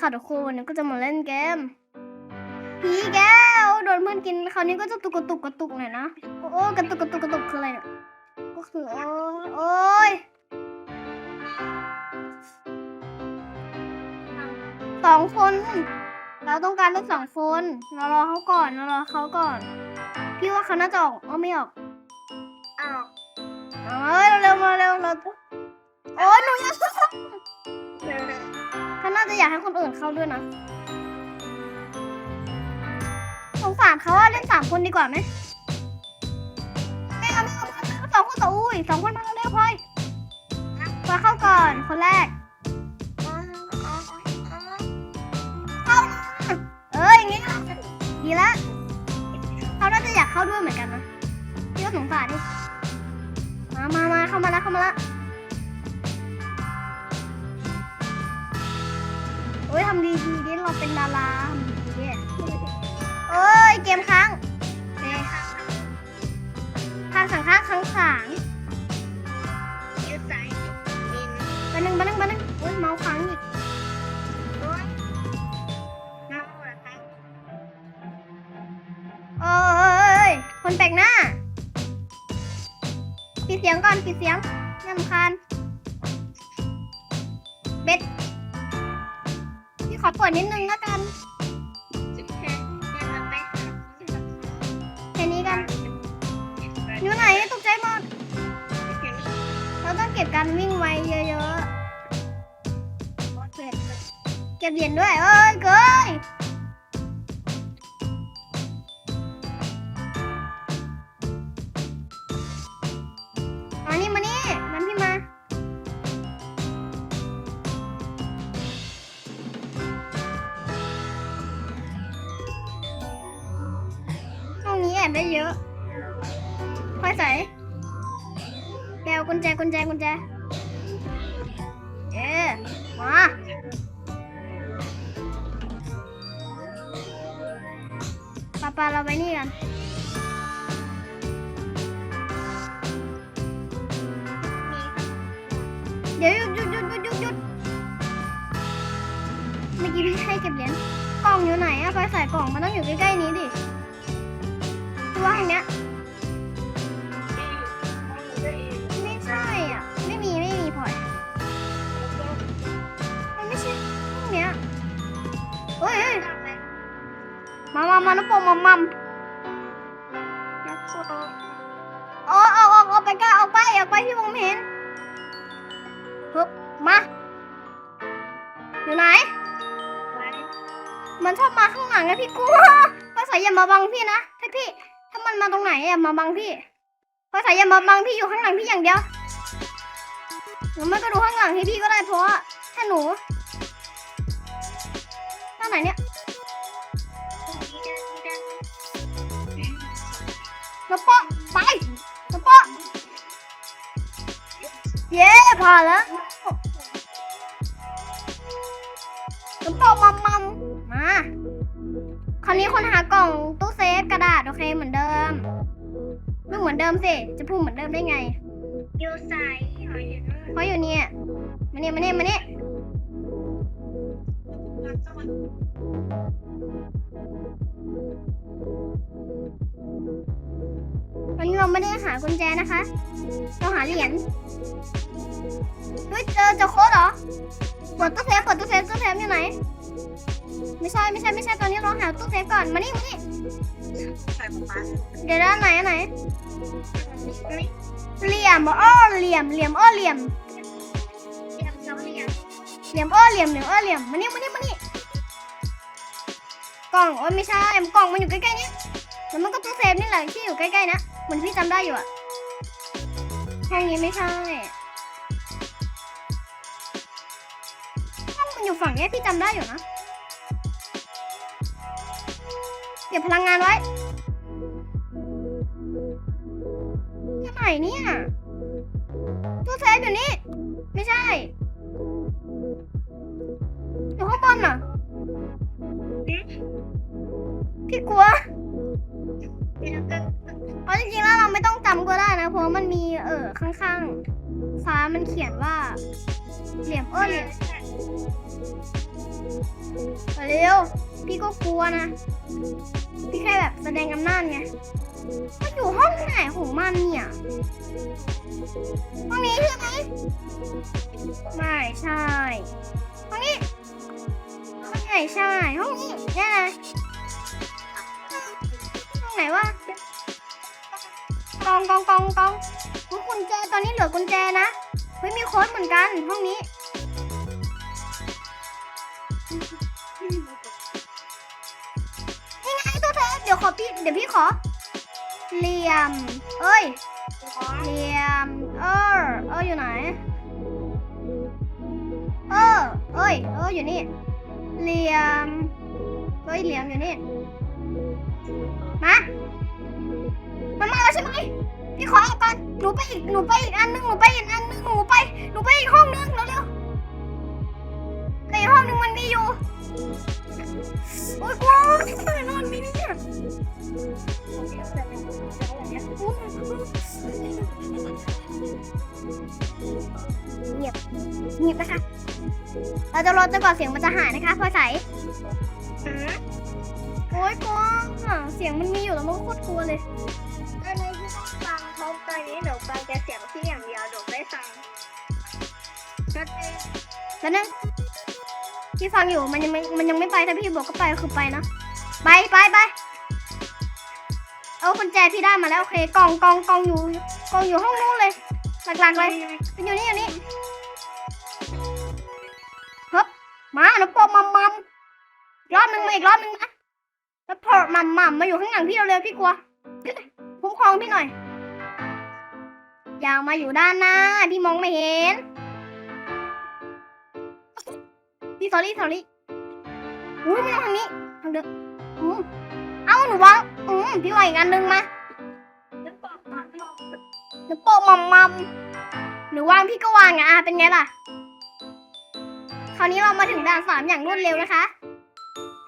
ค่ะทุกคนวันนี้ก็จะมาเล่นเกมผีแก้วโดนเพื่อนกินคราวนี้ก็จะตุกกระตุกกระตุกหน่อยนะโอ้โอ้กระตุกกระตุกกระตุกคืออะไรเนี่ยก็คือโอ้โอ้ยสองคน เราต้องการลูกสองคนเรารอเขาก่อนเรารอเขาก่อน พี่ว่าเขาน่าจะออกอ๋อไม่ออกอ้าวเอ้ยเร็วๆมาเร็วเราโอ้ยหนูอยา กเขาน่าจะอยากให้คนอื่นเข้าด้วยนะสงสารเขาว่าเล่นสามคนดีกว่าไหมไม่เอาไม่เอาไม่สองคนต่ออุ้ยสองคนมาเร็วๆพลอยมาเข้าก่อนคนแรก เราเป็นดาราทำดีดีเอ้ย เกมค้างเอ้ยข้างสังข้างข้างขางไปหนึ่งไปหนึ่งไปหนึ่งโอ้ยเมาค้างอีกเอ้ย คนแปลกหน้า ปิดเสียงก่อน ปิดเสียงน่ารำคาญเบ็ดพี่ขอเปิดนิดนึงแล้วกัน ก็บการวิ่งไวเยอะๆ เก็บเหรียญด้วยเอ้ยเกยมานี่มานี่มันพี่มาตรงนี้แอบได้เยอะค่อยใส่ แกวกุญแจกุญแจกุญแจ เอ๊ะมาปาปาเราไปนี่กันเดี๋ยวหยุดหยุดหยุดหยุดหยุดหยุดเมื่อกี้พี่ให้เก็บเหรียญกล่องอยู่ไหนอะไปใส่กล่องมันต้องอยู่ใกล้ๆนี้ดิตัวห้องเนี้ย มามามาน้ำโป่งมามัมโอ้ออกออกออกไปก้าออกไปออกไปที่มองไม่เห็นฮึบมาอยู่ไหน มันชอบมาข้างหลังอะพี่กลัวภาษาอย่ามาบังพี่นะถ้าพี่ ถ้ามันมาตรงไหนอย่ามาบังพี่ภาษาอย่ามาบังพี่อยู่ข้างหลังพี่อย่างเดียวหรือไม่ก็ดูข้างหลังให้พี่ก็ได้เพราะว่าถ้าหนูข้างไหนเนี่ย น้ำปอไปน้ำปอเย้ผ่านแล้วน้ำปอมัมมัมมาคราวนี้คนหากล่องตู้เซฟกระดาษโอเคเหมือนเดิม ไม่เหมือนเดิมสิจะพูดเหมือนเดิมได้ไงเพราะอยู่เนี่ยมาเนี่ยมาเนี่ยมาเนี่ย ไม่ได้หากุญแจนะคะ เราหาเหรียญเฮ้ยเจอเจอโค้ดเหรอเปิดตู้เซฟเปิดตู้เซฟตู้เซฟอยู่ไหน ไม่ใช่ไม่ใช่ไม่ใช่ตอนนี้เราหาตู้เซฟก่อน มานี่มานี่เดี๋ยวด้านไหนอันไหนเหลี่ยมอ้อเหลี่ยมเหลี่ยมอ้อเหลี่ยมเหลี่ยมอ้อเหลี่ยมเหลี่ยมอ้อเหลี่ยมมานี่มานี่มานี่กล่องโอ้ยไม่ใช่กล่องมันอยู่ใกล้ๆนี่แล้วมันก็ตู้เซฟนี่แหละที่อยู่ใกล้ๆนะ มือนพี่จำได้อยู่อะห้องนี้ไม่ใช่ห้องมันอยู่ฝั่งนี้พี่จำได้อยู่นะเก็บพลังงานไว้ที่ไหนเนี่ยตู้เซฟอยู่นี่ ไม่ใช่ อยู่ข้างบนน่ะพี่กลัวเพราะจริงๆแล้ว ข้างๆ ฟ้ามันเขียนว่า เหลี่ยมเออเหลี่ยมเร็ว พี่ก็กลัวนะ พี่แค่แบบแสดงอำนาจไงมันอยู่ห้องไหนของมันเนี่ย ห้องนี้ใช่ไหม ไม่ใช่ ห้องนี้ ไม่ใช่ ห้องนี้แน่เลยห้องไหนวะกองกองกองกอง กุญแจตอนนี้เหลือกุญแจนะเฮ้ยมีโค้ดเหมือนกันห้องนี้นี่ไงตัวเธอเดี๋ยวขอพี่เดี๋ยวพี่ขอเหลี่ยม เอ้ยเหลี่ยม เออ เอออยู่ไหน เออ เอ้ย เอออยู่นี่เหลี่ยมเฮ้ยเหลี่ยมอยู่นี่ มา มันมาแล้วใช่ไหม พี่ขอเอาก่อนหนูไปอีกหนูไปอีกอันนึงหนูไปอีกอันนึงหนูไปหนูไปอีกห้องนึงเร็วๆแต่อีกห้องนึงมันมีอยู่โอ๊ยกลัวนอนมีเนี่ยเงียบเงียบนะคะ เราจะรอจนกว่าเสียงมันจะหายนะคะพลอยใสโอ๊ยกลัวอะเสียงมันมีอยู่แล้วมันก็โคตรกลัวเลย ตอนนี้หนูฟังแต่เสียงพี่อย่างเดียวหนูไม่ฟังก็แล้วนึงพี่ฟังอยู่มันยังไม่มันยังไม่ไปถ้าพี่บอกก็ไปคือไปนะไปไปไปเอากุญแจพี่ได้มาแล้วโอเคกล่องกล่องกล่องอยู่กล่องอยู่ห้องนู้นเลยหลักๆเลยมันอยู่นี่อยู่นี่ฮึบมาน้ำโปมัมมัมรอบหนึ่งมาอีกรอบหนึ่งนะแล้วพอมัมมัมมาอยู่ข้างหลังพี่เร็วๆพี่กลัวคุ้มครองพี่หน่อย อย่ามาอยู่ด้านหน้า พี่มองไม่เห็น พี่สอรี่สอรี่อุ้ยไม่เอาทางนี้ทางเดิมอืมเอ้าหนูวางอืมพี่วางอีกอันหนึงมาจะบอกมาไม่ออกหนูโปะมัมมัมหนูวางพี่ก็วางอะอะเป็นไงล่ะ คราวนี้เรามาถึงด่านสามอย่างรวดเร็วนะคะ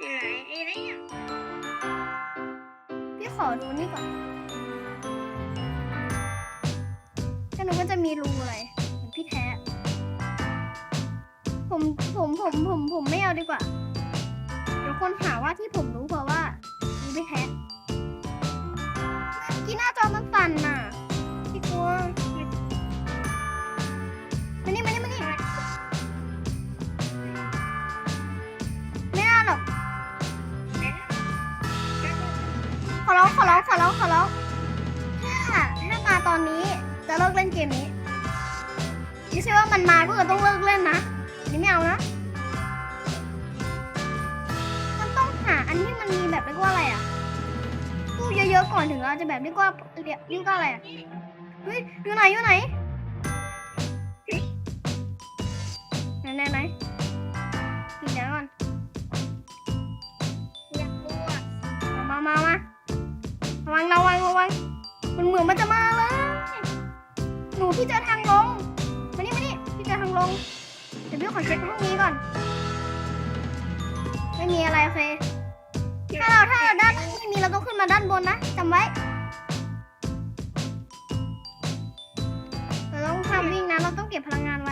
ไหนไอ้เนี่ยพี่ขอดูนี่ก่อน หนูก็จะมีรูอะไรเหมือนพี่แท้ ผมผมผมผมผมไม่เอาดีกว่า เดี๋ยวคนหาว่าที่ผมรู้เพราะว่ามีพี่แท้ที่หน้าจอมันสั่นน่ะพี่กลัวมานี่มานี่มานี่ไม่น่าหรอกขอร้องขอร้องขอร้องขอร้องถ้าถ้ามาตอนนี้ จะเลิกเล่นเกมนี้ไม่ใช่ว่ามันมาก็จะต้องเลิกเล่นนะนนี่ไม่เอานะมันต้องหาอันที่มันมีแบบเรียกว่าอะไรอะตู้เยอะๆก่อนถึงเราจะแบบเรียกว่าเรียกเรียกว่าอะไรอะเฮ้ยอยู่ไหนอยู่ไหนไหนไหน เช็คห้องนี้ก่อน ไม่มีอะไรโอเค ถ้าเราถ้าเราด้านไม่มีเราต้องขึ้นมาด้านบนนะจำไว้ เราต้องทำวิ่งนะ เราต้องเก็บพลังงานไว้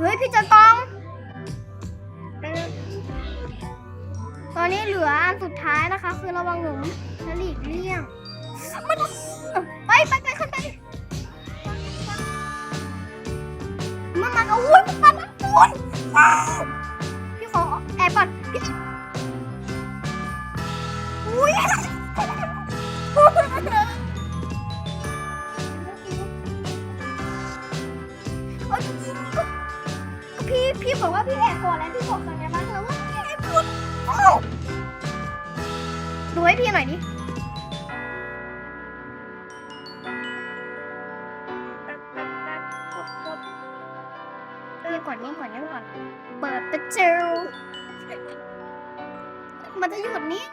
เฮ้ยพี่เจอกอง ดูให้พี่หน่อยดิแป๊บแป๊บแป๊บกดกดนี่ก่อนนี่ก่อนนี่ก่อน เปิดประตูมันจะหยุดนี่ง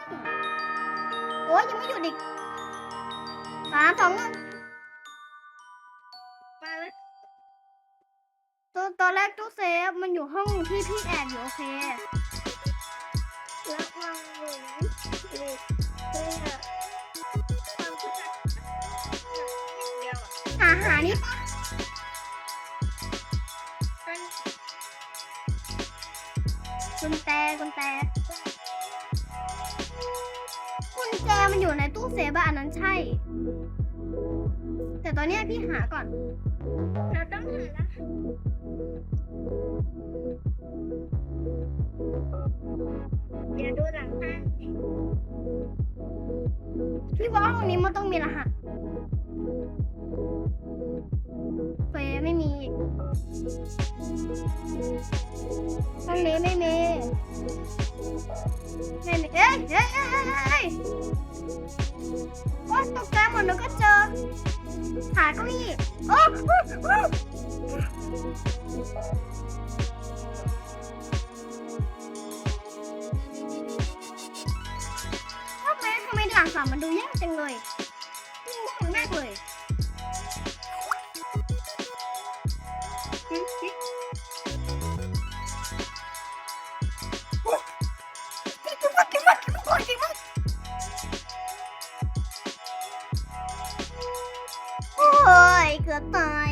โอ้ยยังไม่หยุดอีกสามสองหนึ่งมาแล้วตัวตอนแรกตู้เซฟมันอยู่ห้องที่พี่แอบอยู่โอเคระวังหนู นี่ปะมันกุญแจกุญแจกุญแจมันอยู่ในตู้เซฟอะอันนั้นใช่ แต่ตอนเนี้ยพี่หาก่อน เราต้องหาแล้วเดี๋ยวดูหลังห้างพี่ว่าห้องนี้มันต้องมีรหัส เก้าอี้ กือบตาย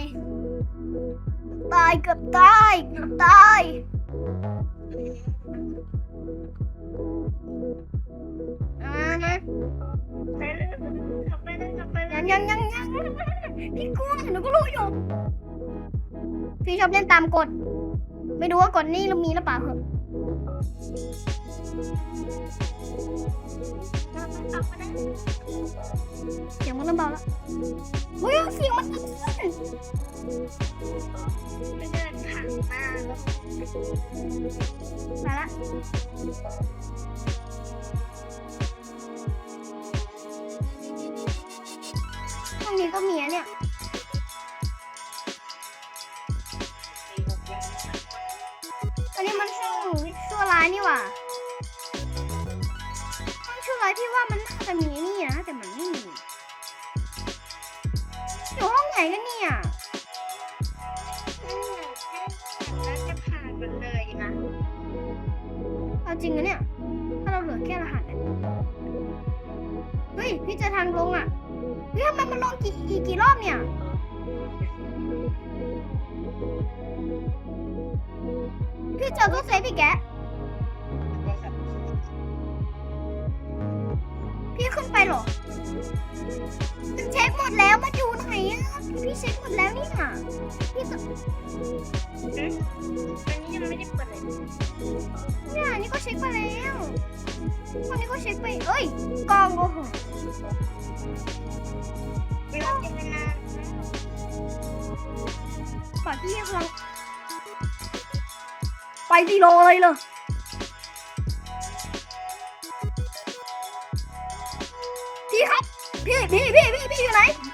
ตายเกือบตายเกือบตายอ่านะไปเลยกลับไปเลยกลับไปเลยัยงยังยังยังพี่กลัวหนูก็รู้อยู่ พี่ชอบเล่นตามกฎ ไม่รู้ว่ากฎนี่เรามีหรือเปล่าเหอะกลับมาได้ เสียงมันเริ่มเบาแล้วเฮ้ยเสียงมันดังขึ้นเดินผ่านมาแล้วมาละห้องนี้ก็มีอะเนี่ยอันนี้มันช่วงชั่วร้ายนี่หว่า องชั่วร้ายพี่ว่ามันน่าจะมีนี่นะแต่มันไม่มีอยู่ห้องไหนกันเนี่ยนั่นแหละแล้วจะผ่านมันเลยนะเอาจริงนะเนี่ย ถ้าเราเหลือแค่รหัสอะเฮ้ย พี่เจอทางลงอะเฮ้ยทำไมมันลงกี่กี่กี่รอบเนี่ยพี่เจอตู้เซฟพี่แก มันเช็คหมดแล้วมันอยู่ไหนอะพี่เช็คหมดแล้วนี่ค่ะพี่จะอันนี้ยังไม่ได้เปิดเลยเนี่ยนี่ก็เช็คไปแล้ววันนี้ก็เช็คไปเอ้ยกองโอ้โหเวลาเจนนานก่อนที่กำลังไปดีโลเลยเลยพี่ครับพี่พี่พี่พี่พี่อ ยู่ไหนพี่